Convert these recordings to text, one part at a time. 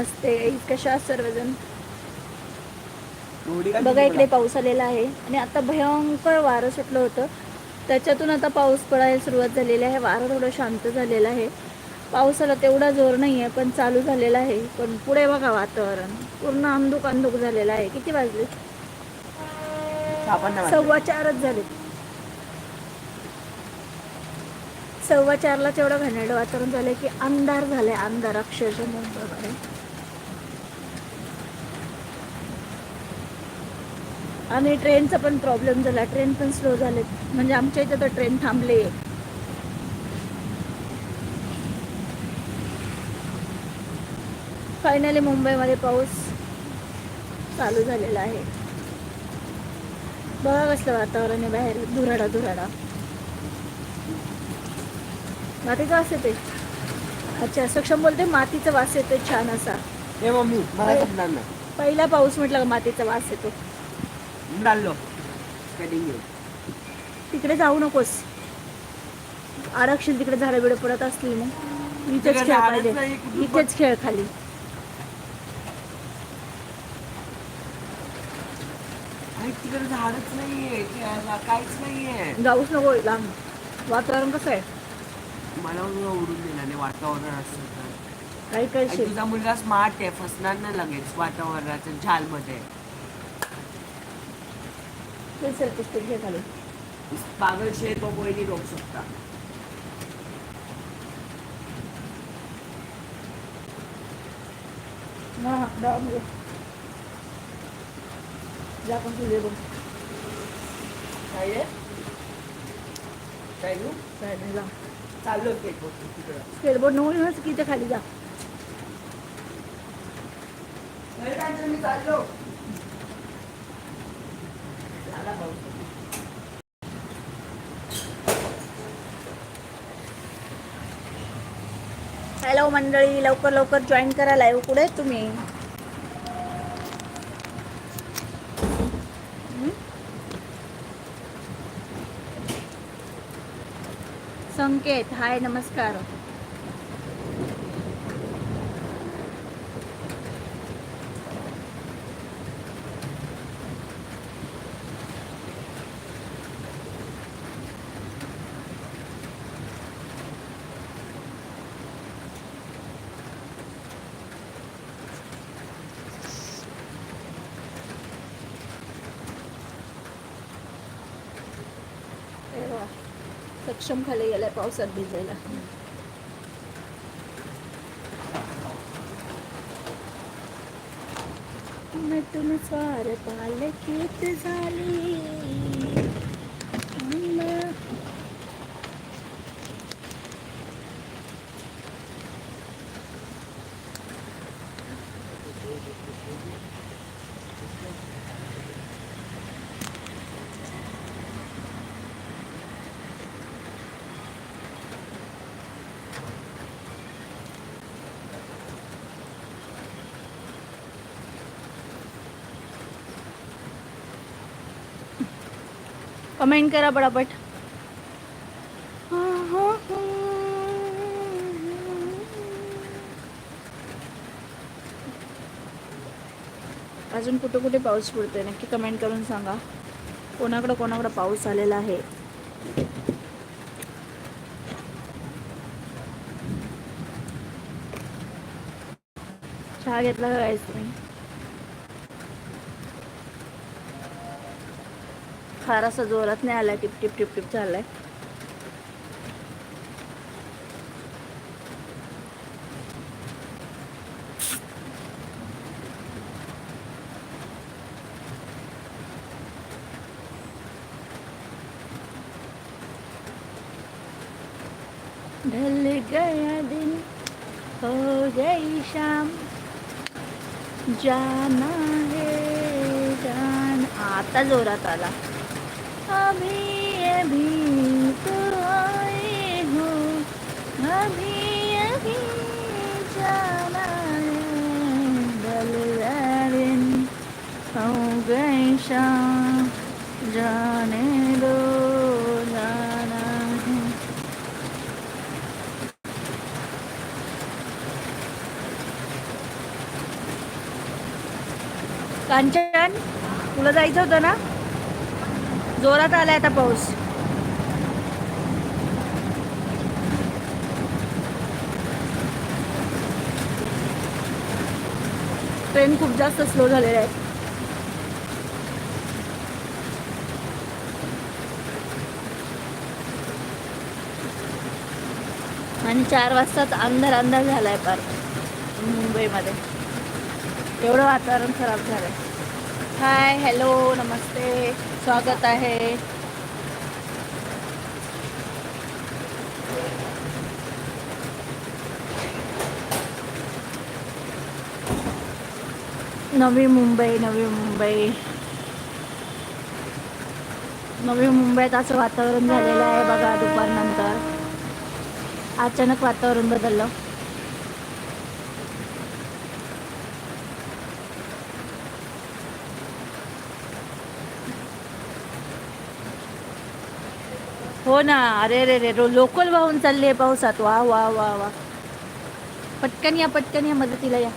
नमस्ते कशा सर्वजण? बघा इकडे पाऊस आलेला आहे आणि आता भयंकर वारं सुटलं होतं. त्याच्यातून आता पाऊस पडायला सुरुवात झालेली आहे. वारं थोडं शांत झालेलं आहे. पावसाला तेवढा जोर नाही आहे पण चालू झालेला आहे. पण पुढे बघा वातावरण. पूर्ण अंधुक अंधुक झालेलं आहे. किती वाजले. सव्वा चारच झाले. सव्वा चारलाच एवढं घाणेरडं वातावरण झालंय की अंधार झालाय. अंधार अक्षरशः मुंबईमध्ये. आणि ट्रेनचा पण प्रॉब्लेम झाला. ट्रेन पण स्लो झाले म्हणजे आमच्या इथे तर ट्रेन थांबले. फायनली मुंबईमध्ये पाऊस चालू झालेला आहे. बघा कसलं वातावरण आहे बाहेर. धुराडा धुराडा. मातीचा वास येते अच्छा सक्षम बोलते मातीचा वास येतोय छान असा. पहिला पाऊस म्हटलं मातीचा वास येतो. डाललो. कटिंग घेऊ तिकडे जाऊ नकोस. आरक्षण तिकडे झाडं बिडं पडत असतील मग इथेच खेळ पाहिजे. इथेच खेळ खाली. तिकडे झाडच नाहीये काहीच नाहीये. जाऊच नको लांब वातावरण कसं आहे? मला उडून देणार नाही वातावरण असतं काही कळशील तुझा मुलगा स्मार्ट आहे फसणार नाही लगेच वातावरणाच्या झालमध्ये. खाली पागल शेर तो कोई मुलं. जा पण काय आहे? काय घेऊ काय नाही जा चाललो ते तिकडं स्केटबोर्ड नको येऊनच की इथे खाली जा नाही काय तर मी चाललो झाला पाऊस. हॅलो मंडळी लवकर लवकर जॉईन करा लाईव्ह कुठे तुम्ही. संकेत हाय नमस्कार अरे वा. सक्षम खाली गेलाय पावसात भिजायला. नटून स्वार पालखीत झाली. कमेंट करा पटापट. अजून कुठे कुठे पाऊस पडतोय? नक्की कमेंट करून सांगा. कोणाकडं कोणाकडं पाऊस आलेला आहे? चहा घेतला का तुम्ही? फार असा जोरात नाही आलाय टिप टिप टिप टिप चाललाय ढल गया दिन हो गई शाम। जाना है जान। आता जोरात आला. अभी अभी तो आए हो अभी अभी जाना है ढल गया दिन हो गई शाम जाने दो जाना है कांचन तुला जायचं होतं ना जोरात आलाय आता पाऊस. ट्रेन खूप जास्त स्लो झालेल्या आहेत आणि चार वाजताच अंधार अंधार झालाय पार. मुंबईमध्ये. एवढं वातावरण खराब झालंय. हाय हॅलो नमस्ते. स्वागत आहे. नवी मुंबई नवी मुंबई. नवी मुंबईत असं वातावरण झालेलं आहे बघा दुपारनंतर. अचानक वातावरण बदललं. हो ना. अरे रे रे लोकल वाहून चालली आहे पावसात. वा वा वा वा. पटकन या पटकन या मदतीला या.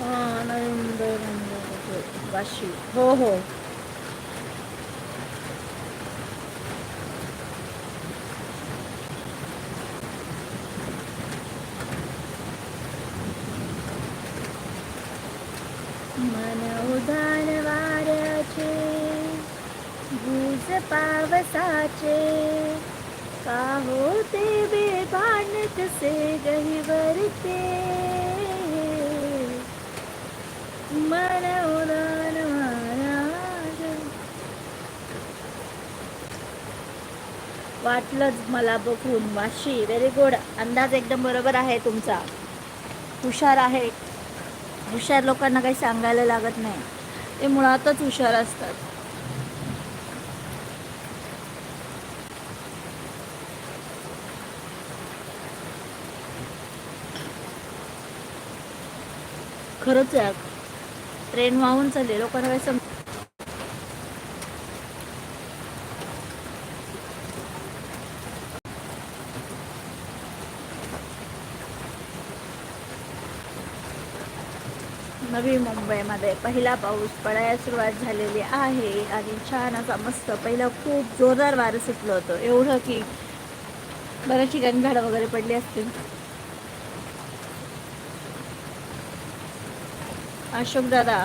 हा, हो हो मन उधाण वाऱ्याचे वीज पावसाचे का होते बेभान कसे गहिवरते? मन उधाण वाऱ्याचे वाटलंच मला बघून वाशी. व्हेरी गुड अंदाज एकदम बरोबर आहे तुमचा. हुशार आहे. हुशार लोकांना काही सांगायला लागत नाही. ते मुळातच हुशार असतात. खरंच आहे ट्रेन वाहून चालले लोकांना काय सम नवी मुंबईमध्ये पहिला पाऊस पडायला सुरुवात झालेली आहे आणि छान असा मस्त पहिला खूप जोरदार वारं सुटलं होतं. एवढं की बऱ्याच ठिकाणी झाडं वगैरे पडली असतील. अशोक दादा.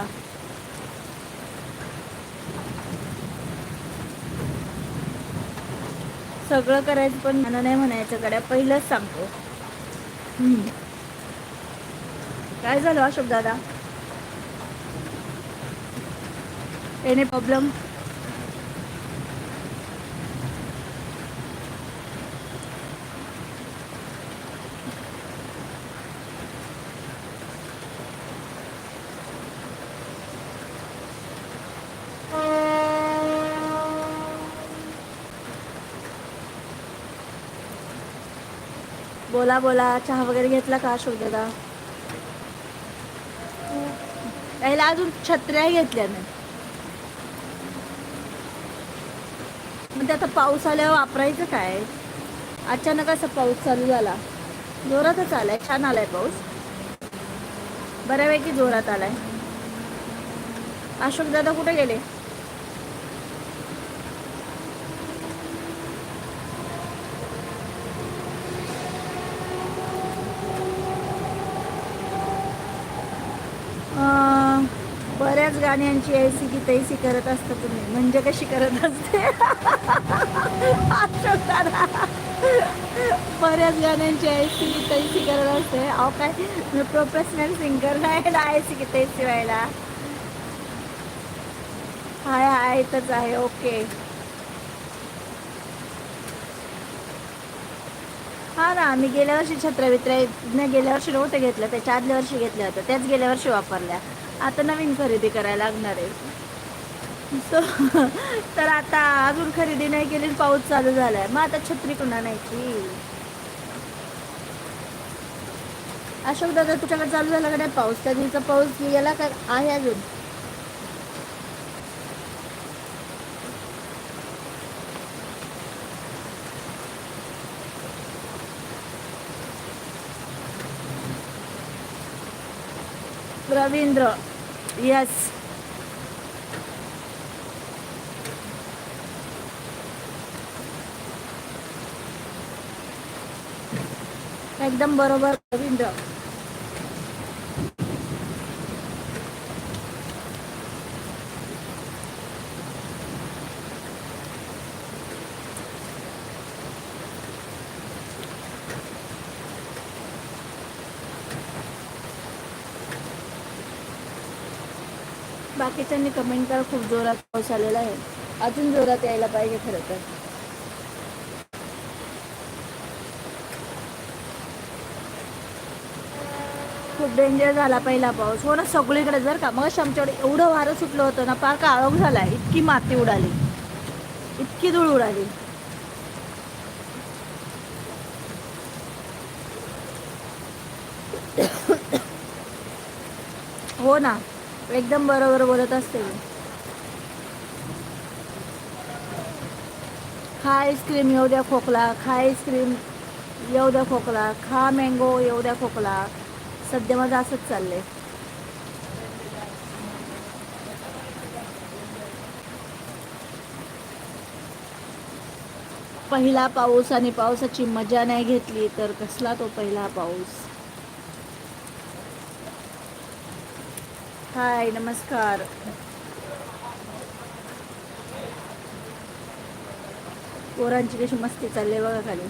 सगळं करायचं पण मला नाही म्हणायचं गड्या पहिलंच सांगतो. हम्म. काय झालं अशोक दादा? एनी प्रॉब्लेम बोला बोला. चहा वगैरे घेतला का अशोक दादा यायला अजून छत्र्या घेतल्या नाही. मग ते आता पाऊस आल्यावर वापरायचं काय? अचानक असा पाऊस चालू झाला. जोरातच आलाय. छान आलाय पाऊस. बऱ्यापैकी जोरात आलाय. अशोक दादा कुठे गेले अं, बऱ्याच गाण्यांची ऐसी की तैसी करत असता तुम्ही. म्हणजे कशी करत असते? बऱ्याच गाण्यांची ऐसी की तैसी करत असते. अहो काय? मी प्रोफेशनल सिंगर नाही ना ऐसी की तैसी व्हायला. हाय हाय आहे. ओके. हा ना मी गेल्या वर्षी छत्र्या गेल्या वर्षी नव्हतं घेतलं त्याच्या आदल्या वर्षी घेतल्या होत्या त्याच गेल्या वर्षी वापरल्या. आता नवीन खरेदी करायला लागणार आहे. सो तर आता अजून खरेदी नाही केली पाऊस चालू झालाय. मग आता छत्री कुणा नाही की अशोक दादा तुझ्याकडे चालू झाला का नाही पाऊस? त्या दिवसा पाऊस गेला का? आहे अजून. रवींद्र. यस एकदम बरोबर रवींद्र. बाकीच्यांनी कमेंट करा खूप जोरात पाऊस आलेला आहे. अजून जोरात यायला पाहिजे खरं तर. खूप डेंजर झाला पहिला पाऊस. हो ना सगळीकडे जर का. मग आमच्याकडे एवढं वारं सुटलं होतं ना पार काळोख झाला. इतकी माती उडाली. इतकी धूळ उडाली. हो ना. एकदम बरोबर बोलत असते मी. खा आईस्क्रीम येऊ द्या खोकला. खा आईस्क्रीम येऊ द्या खोकला. खा मँगो येऊ द्या खोकला. सध्या माझं असंच चाललंय. पहिला पाऊस आणि पावसाची मजा नाही घेतली तर कसला तो पहिला पाऊस? हाय नमस्कार. पोरांची कशी मस्ती चालली बघा खाली.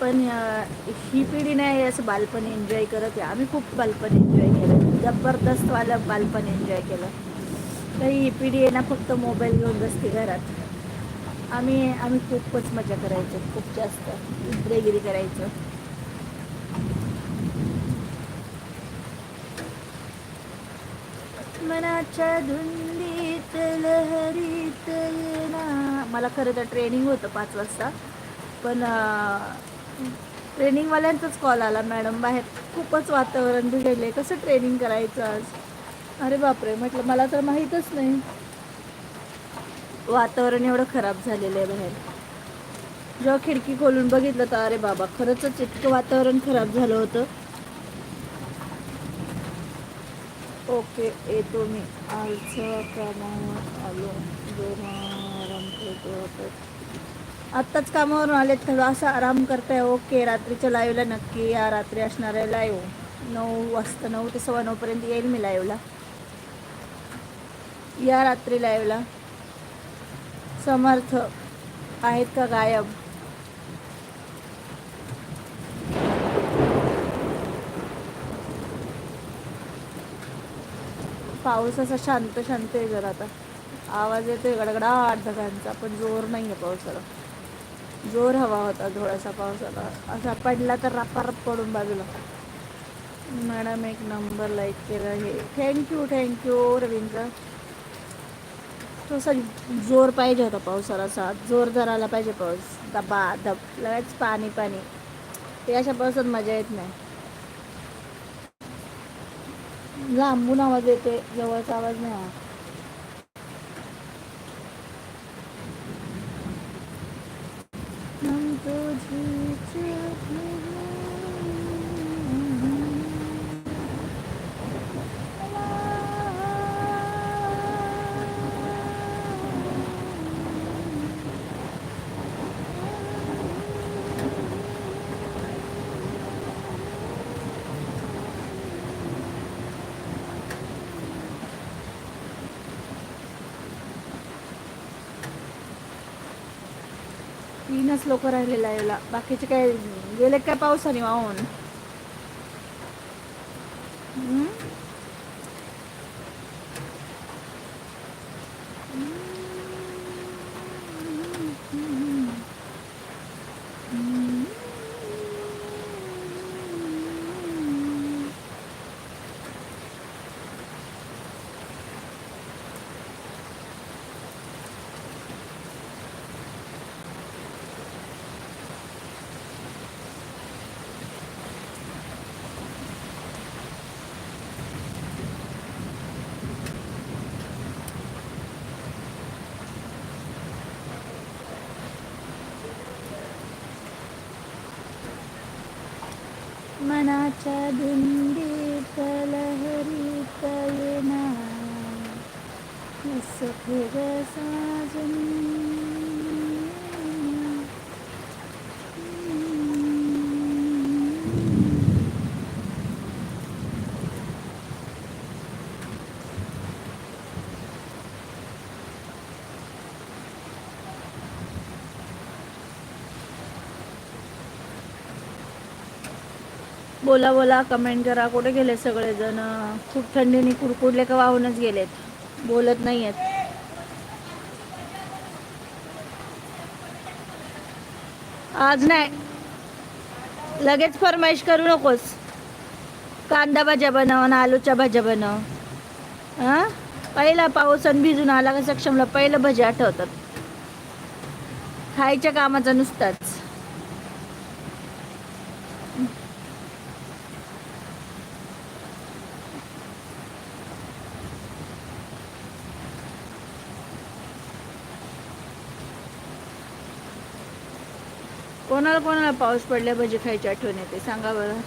पण ही पिढी नाही असं बालपण एन्जॉय करत आहे. आम्ही खूप बालपण एन्जॉय केलं. जबरदस्त वालं बालपण एन्जॉय केलं. काही ही पिढी आहे ना फक्त मोबाईल घेऊन बसते घरात. आम्ही आम्ही खूपच मजा करायचो. खूप जास्त. इद्रेगिरी करायचो. मनाच्या धुंदीत लहरीत ना मला खरं तर ट्रेनिंग होतं पाच वाजता. पण ट्रेनिंगवाल्यांचाच कॉल आला मॅडम. बाहेर खूपच वातावरण बिघडले कसं ट्रेनिंग करायचं आज? अरे बापरे म्हटलं मला तर माहीतच नाही. वातावरण एवढं खराब झालेलं आहे बाहेर. जेव्हा खिडकी खोलून बघितलं तर अरे बाबा खरंच इतकं वातावरण खराब झालं होतं. ओके येतो मी. आज कामावर आलो. आराम करतो आता. आत्ताच कामावरून आले थोडं असं आराम करताय. ओके रात्रीच्या लाईव्हला नक्की या. रात्री असणार आहे लाईव्ह नऊ वाजता नऊ ते सव्वा नऊपर्यंत येईल मी लाईव्हला या रात्री लाईव्हला समर्थ आहेत का गायब? पाऊस असा शांत शांत आहे जरा आता. आवाज येतोय गडगडाट ढगांचा पण जोर नाही आहे पावसाला. जोर हवा होता थोडासा पावसाला. असा पडला तर रापारप पडून बाजूला. मॅडम एक नंबर लाईक केला हे. Thank you thank you Ravindra. थोडासा जोर पाहिजे होता पावसाला असा. जोर धरायला आला पाहिजे पाऊस. दबा दब. लगेच पाणी पाणी. ते अशा पावसात मजा येत नाही. लांबून आवाज येते जवळचा आवाज नाही आला. तुझी तीनच लोक राहिलेलं आहे याला बाकीचे काय गेले काय पावसाने वाहून हम्म? मनाच्या धुंदीत लहरीत येना सफेद बोला बोला कमेंट करा. कुठे गेले सगळेजण? खूप थंडीने कुडकुडले का वाहूनच गेलेत? बोलत नाही आहेत आज नाही. लगेच फरमाईश करू नकोस. कांदा भाज्या बनव आणि आलूच्या भाज्या बनव. हां? पहिला पाऊस आणि भिजून आला का सक्षमला पहिलं भजी आठवतात. खायच्या कामाचा नुसताच. कोणाला कोणाला पाऊस पडल्या म्हणजे भजी खायची आठवण येते? सांगा बरं.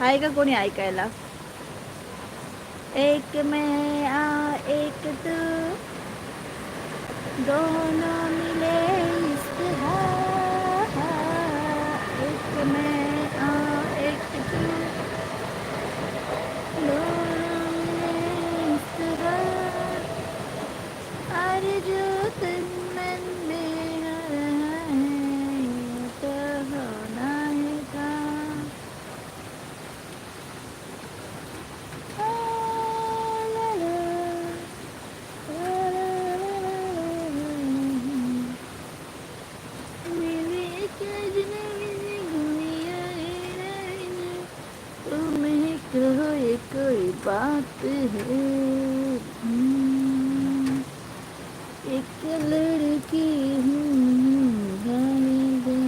आहे का कोणी ऐकायला? एक मे आ एक तू. दोनों मिले एक मे एक लड़की हूँ गाने दे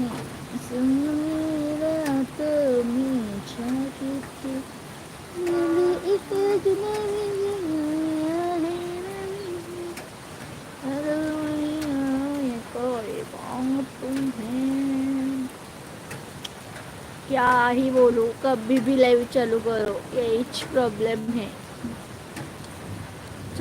सुन मेरा तो मैं छाती थी मिली